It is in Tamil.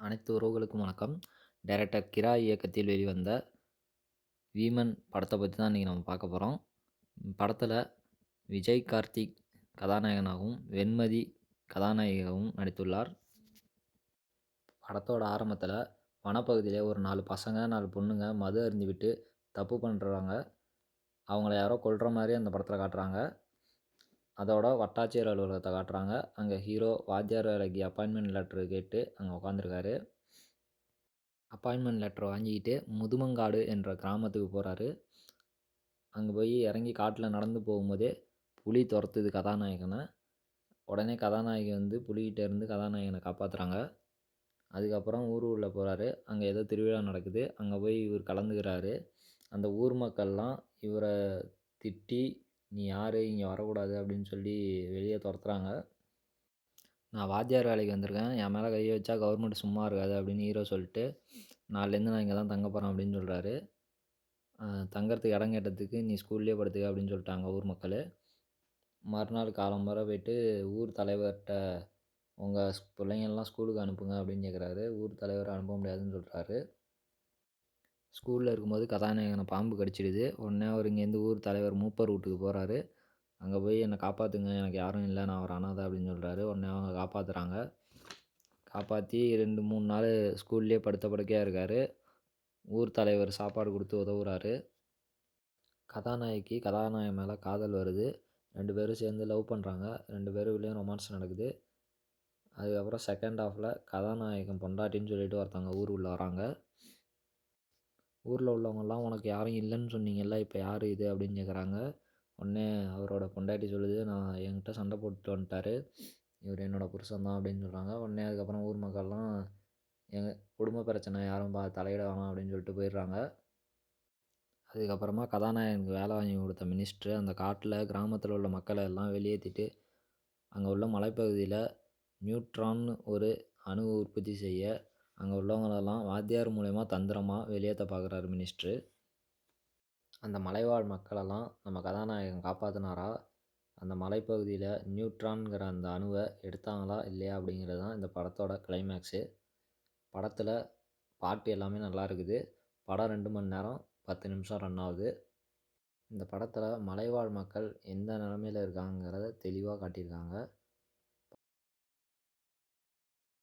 அனைத்து உறவுகளுக்கும் வணக்கம். டைரக்டர் கிரா இயக்கத்தில் வெளிவந்த வீமன் படத்தை பற்றி தான் இன்றைக்கி நம்ம பார்க்க போகிறோம் படத்தில் விஜய் கார்த்திக் கதாநாயகனாகவும் வெண்மதி கதாநாயகியாகவும் நடித்துள்ளார். படத்தோட ஆரம்பத்தில் வனப்பகுதியில் ஒரு நாலு பசங்க நாலு பொண்ணுங்க மது அருந்திவிட்டு தப்பு பண்ணுறாங்க அவங்கள யாரோ கொள்கிற மாதிரி அந்த படத்தில் காட்டுறாங்க. அதோட வட்டாட்சியர் அலுவலகத்தை காட்டுறாங்க. அங்கே ஹீரோ வாத்தியார் வேலைக்கு அப்பாயின்மெண்ட் லெட்ரு கேட்டு அங்கே உட்காந்துருக்காரு அப்பாயின்மெண்ட் லெட்டர் வாங்கிக்கிட்டு முதுமங்காடு என்ற கிராமத்துக்கு போகிறாரு அங்கே போய் இறங்கி காட்டில் நடந்து போகும்போதே புலி துரத்துது கதாநாயகனை. உடனே கதாநாயகி வந்து புலிகிட்ட இருந்து கதாநாயகனை காப்பாற்றுறாங்க அதுக்கப்புறம் ஊர் உள்ளே போகிறாரு அங்கே ஏதோ திருவிழா நடக்குது. அங்கே போய் இவர் கலந்துக்கிறாரு. அந்த ஊர் மக்கள்லாம் இவரை திட்டி நீ யார்? இங்கே வரக்கூடாது அப்படின்னு சொல்லி வெளியே துரத்துறாங்க. நான் வாத்தியார் வேலைக்கு வந்திருக்கேன். என் மேலே கையை வச்சா கவர்மெண்ட் சும்மா இருக்காது அப்படின்னு ஹீரோ சொல்லிட்டு நாலுலேருந்து நான் இங்கே தான் தங்க போகிறேன் அப்படின்னு சொல்கிறாரு தங்கறதுக்கு இடம் கேட்டதுக்கு நீ ஸ்கூல்லேயே படுத்துக்க அப்படின்னு சொல்லிட்டாங்க ஊர் மக்கள். மறுநாள் காலம்பர போயிட்டு ஊர் தலைவர்கிட்ட உங்கள் பிள்ளைங்கள்லாம் ஸ்கூலுக்கு அனுப்புங்க அப்படின்னு கேட்குறாரு ஊர் தலைவர் அனுப்ப முடியாதுன்னு சொல்கிறாரு ஸ்கூலில் இருக்கும்போது கதாநாயகனை பாம்பு கடிச்சிடுது. உடனே அவர் இங்கேருந்து ஊர் தலைவர் மூப்பர் வீட்டுக்கு போகிறாரு அங்கே போய் என்னை காப்பாற்றுங்க எனக்கு யாரும் இல்லை. நான் ஒரு அனாதை அப்படின்னு சொல்கிறாரு உடனே அவங்க காப்பாற்றுறாங்க காப்பாற்றி ரெண்டு மூணு நாள் ஸ்கூல்லேயே படுத்த படுக்கையாக இருக்கார். ஊர் தலைவர் சாப்பாடு கொடுத்து உதவுறாரு. கதாநாயகி கதாநாயகன் மேலே காதல் வருது. ரெண்டு பேரும் சேர்ந்து லவ் பண்ணுறாங்க ரெண்டு பேருக்குள்ளேயும் ரொமான்ஸ் நடக்குது. அதுக்கப்புறம் செகண்ட் ஹாஃபில் கதாநாயகன் பொண்டாட்டின்னு சொல்லிட்டு ஒருத்தவங்க ஊர் உள்ளே வராங்க. ஊரில் உள்ளவங்கெல்லாம் உனக்கு யாரும் இல்லைன்னு சொன்னீங்கல்ல இப்போ யார் இது? அப்படின்னு கேட்குறாங்க உடனே அவரோட பொண்டாட்டி சொல்லுது நான் என்கிட்ட சண்டை போட்டு வந்துட்டார். இவர் என்னோடய புருஷன் தான் அப்படின்னு சொல்கிறாங்க உடனே அதுக்கப்புறம் ஊர் மக்கள்லாம் எங்கள் குடும்ப பிரச்சனை யாரும் பா தலையிட வேணாம் அப்படின்னு சொல்லிட்டு போயிடுறாங்க. அதுக்கப்புறமா கதாநாயகனுக்கு வேலை வாங்கி கொடுத்த மினிஸ்டர் அந்த காட்டில் கிராமத்தில் உள்ள மக்களை எல்லாம் வெளியேற்றிட்டு அங்கே உள்ள மலைப்பகுதியில் நியூட்ரான்னு ஒரு அணு உற்பத்தி செய்ய அங்கே உள்ளவங்களெல்லாம் வாத்தியார் மூலயமா தந்திரமாக வெளியேற்ற பார்க்குறாரு மினிஸ்ட்ரு அந்த மலைவாழ் மக்களெல்லாம் நம்ம கதாநாயகன் காப்பாற்றினாரா அந்த மலைப்பகுதியில் நியூட்ரான்கிற அந்த அணுவை எடுத்தாங்களா இல்லையா அப்படிங்கிறது தான் இந்த படத்தோட கிளைமேக்ஸு படத்தில் பாட்டு எல்லாமே நல்லா இருக்குது. படம் ரெண்டு மணி நேரம் பத்து நிமிஷம் ரன் ஆகுது. இந்த படத்தில் மலைவாழ் மக்கள் எந்த நிலமையில் இருக்காங்கிறத தெளிவாக காட்டியிருக்காங்க.